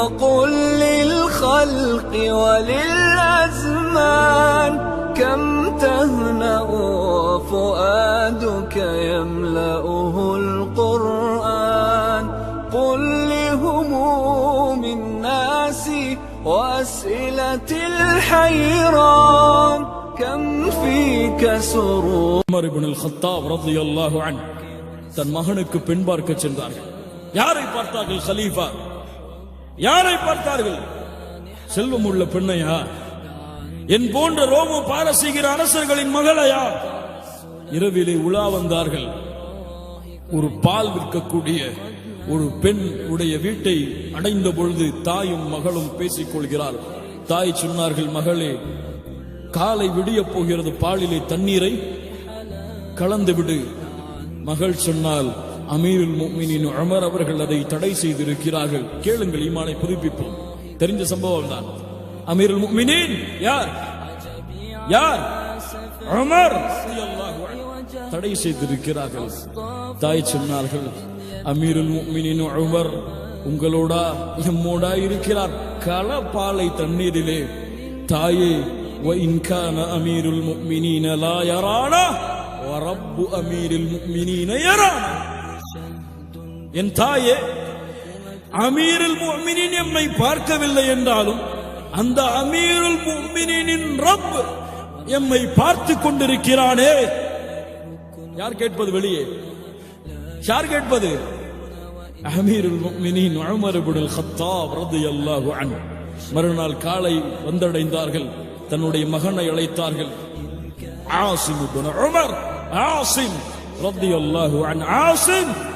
وقل للخلق وللأزمان كم تهنأ وفؤادك يملأه القرآن قل لهموم الناس وأسئلة الحيران كم فيك سرور Umar இப்னுல் ஹத்தாப் ரலியல்லாஹு அன்ஹு தன் மகனுக்கு பெண் பார்க்க சென்றார்கள் யாரை பார்த்தார்கள் கலீஃபா யாரை பார்த்தார்கள்? செல்வம் உள்ள பெண்ணையா? என் போன்ற ரோம பாரசீகர அரசர்களின் மகளையா? இரவிலே உலா வந்தார்கள். ஒரு பால் விற்கக்கூடிய ஒரு பெண் உடைய வீட்டை அடைந்த பொழுது தாயும் மகளும் பேசிக் கொள்கிறார். தாய் சொன்னார்கள் மகளே காலை விடிய போகிறது பாலிலே தண்ணீரை கலந்து விடு. மகள் சொன்னால் அமீருல் முஃமினீன் உமர் அவர்கள் அதை தடை செய்திருக்கிறார்கள் கேளுங்கள் ஈமானை புதுப்பிப்போம் தெரிஞ்ச சம்பவம் தான் அமீருல் முஃமினீன் யார் யார் உமர் ரலியல்லாஹு அன்ஹு தடை செய்திருக்கிறார்கள் தாய் சொன்னார்கள் அமீருல் முஃமினீன் உமர் உங்களோடா எம்மோடா இருக்கிறார் களப்பாலை தண்ணீரிலே தாயே وإن كان أمير المؤمنين لا يرانا ورب أمير المؤمنين يرانا என் தாயே அமீருல் முஃமினீன் எம்மை பார்க்கவில்லை என்றாலும் அந்த அமீருல் முஃமினீனின் ரப் எம்மை பார்த்து கொண்டிருக்கிறானே. யார் கேட்பது வெளியே? யார் கேட்பது? அமீருல் முஃமினீன் உமர் ஹத்தா கத்தாப் ரலியல்லாஹு அன்ஹு. மறுநாள் காலை வந்தடைந்தார்கள். தன்னுடைய மகனை அழைத்தார்கள். ஆசிம் இப்னு உமர் ஆசிம் ரலியல்லாஹு அன்ஹு. ஆசிம்!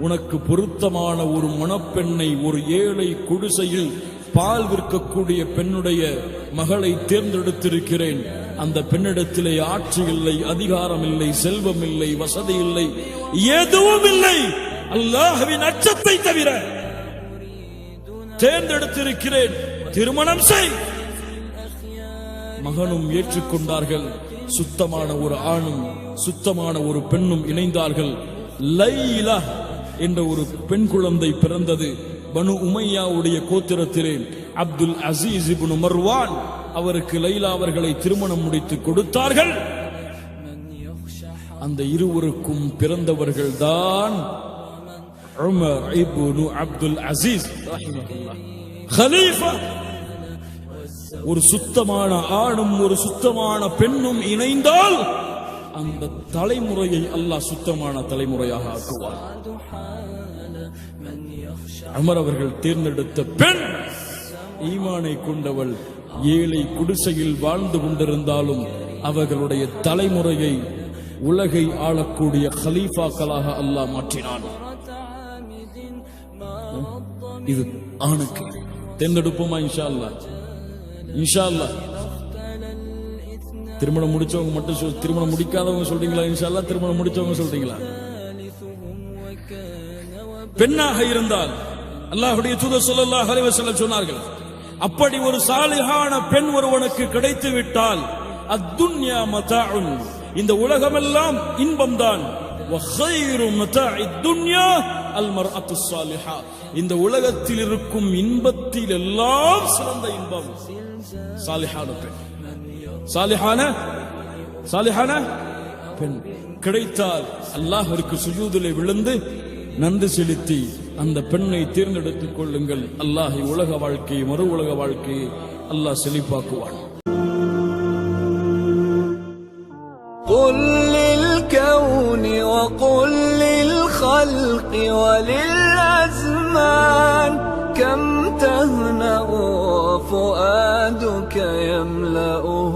உனக்கு பொருத்தமான ஒரு மணப்பெண்ணை ஒரு ஏழை குடிசையில் பால் விற்கக்கூடிய பெண்ணுடைய மகளை தேர்ந்தெடுத்திருக்கிறேன். அந்த பெண்ணிடத்திலே ஆட்சி இல்லை அதிகாரம் இல்லை செல்வம் இல்லை வசதி இல்லை எதுவும் இல்லை. அல்லாஹவின் அச்சத்தை தவிர தேர்ந்தெடுத்திருக்கிறேன். திருமணம் செய். மகனும் ஏற்றுக்கொண்டார்கள். சுத்தமான ஒரு ஆணும் சுத்தமான ஒரு பெண்ணும் இணைந்தார்கள். லைலா என்ற ஒரு பெண் குழந்தை பிறந்தது. பனு உமையாவுடைய கோத்திரத்திலே அப்துல் அசீஸ் இப்னு மர்வான் அவருக்கு லைலா அவர்களை திருமணம் முடித்து கொடுத்தார்கள். அந்த இருவருக்கும் பிறந்தவர்கள் தான் உமர் அப்துல் அசீஸ். ஒரு சுத்தமான ஆணும் ஒரு சுத்தமான பெண்ணும் இணைந்தால் அந்த தலைமுறையை அல்லாஹ் சுத்தமான தலைமுறையாக ஆக்குவார் அமர் அவர்கள் தேர்ந்தெடுத்த பெண் ஈமானை கொண்டவள் ஏழை குடிசையில் வாழ்ந்து கொண்டிருந்தாலும் அவர்களுடைய தலைமுறையை உலகை ஆளக்கூடிய ஹலீஃபாக்களாக அல்லாஹ் மாற்றினான். இது ஆணுக்கு. தேர்ந்தெடுப்போமா இன்ஷா அல்லாஹ்? இன்ஷா அல்லாஹ். திருமணம் முடிச்சவங்க மட்டும் திருமணம் முடிக்காதவங்க சொல்றீங்களா? இன்ஷால்லா திருமணம் முடிச்சவங்க சொல்றீங்களா? பெண்ணாக இருந்தால் அல்லாஹுடைய தூதர் சொல்லல்லாஹ் அலைவசல்ல சொன்னார்கள் அப்படி ஒரு சாலிகான பெண் ஒருவனுக்கு கிடைத்து விட்டால் அத்துன்யா மதாஉன். இந்த உலகமெல்லாம் இன்பம்தான். வஹைரு மதாஇத் துன்யா அல் மர்அத்து சாலிஹா இந்த உலகத்தில் இருக்கும் இன்பத்தில் எல்லாம் சிறந்த இன்பம் சாலிஹான பெண் சாலிஹான சாலிஹான பெண் கிடைத்தால் அல்லாஹ்விற்கு சுஜூதிலே விழுந்து நன்றி செலுத்தி அந்த பெண்ணை தேர்ந்தெடுத்துக் கொள்ளுங்கள் அல்லாஹ் உலக வாழ்க்கையை மறு உலக வாழ்க்கையை அல்லாஹ் செழிப்பாக்குவான் قل للكون وقل للخلق وللأزمان. كم تهنأ وفؤادك يملأ